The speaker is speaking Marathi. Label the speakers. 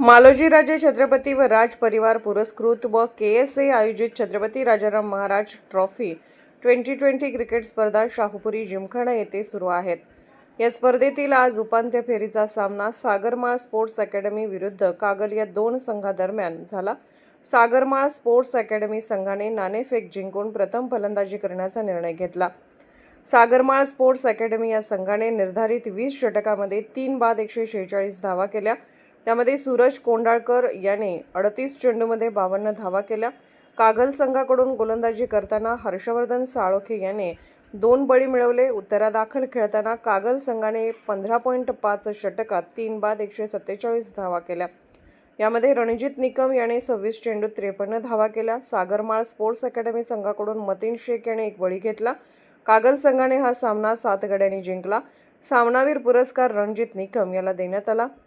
Speaker 1: मालोजी राजे छत्रपती व राज परिवार पुरस्कृत व के एस ए आयोजित Chhatrapati Rajaram Maharaj trophy twenty twenty cricket स्पर्धा शाहूपुरी जिमखाना येथे सुरू आहेत. या स्पर्धेतील आज उपांत्य फेरीचा सामना सागरमाळ स्पोर्ट्स अकॅडमी विरुद्ध कागल या दोन संघादरम्यान झाला. सागरमाळ स्पोर्ट्स अकॅडमी संघाने नाणेफेक जिंकून प्रथम फलंदाजी करण्याचा निर्णय घेतला. सागरमाळ स्पोर्ट्स अकॅडमी या संघाने निर्धारित वीस षटकामध्ये तीन बाद एकशे शेहेचाळीस धावा केल्या. त्यामध्ये सूरज कोंडाळकर याने अडतीस चेंडूमध्ये बावन्न धावा केल्या. कागल संघाकडून गोलंदाजी करताना हर्षवर्धन साळोखे याने दोन बळी मिळवले. उत्तरादाखल खेळताना कागल संघाने पंधरा पॉईंट पाच षटकात तीन बाद एकशे सत्तेचाळीस धावा केल्या. यामध्ये रणजित निकम याने सव्वीस चेंडूत त्रेपन्न धावा केल्या. सागरमाळ स्पोर्ट्स अकॅडमी संघाकडून मतीन शेख याने एक बळी घेतला. कागल संघाने हा सामना सात गड्यांनी जिंकला. सामनावीर पुरस्कार रणजित निकम याला देण्यात आला.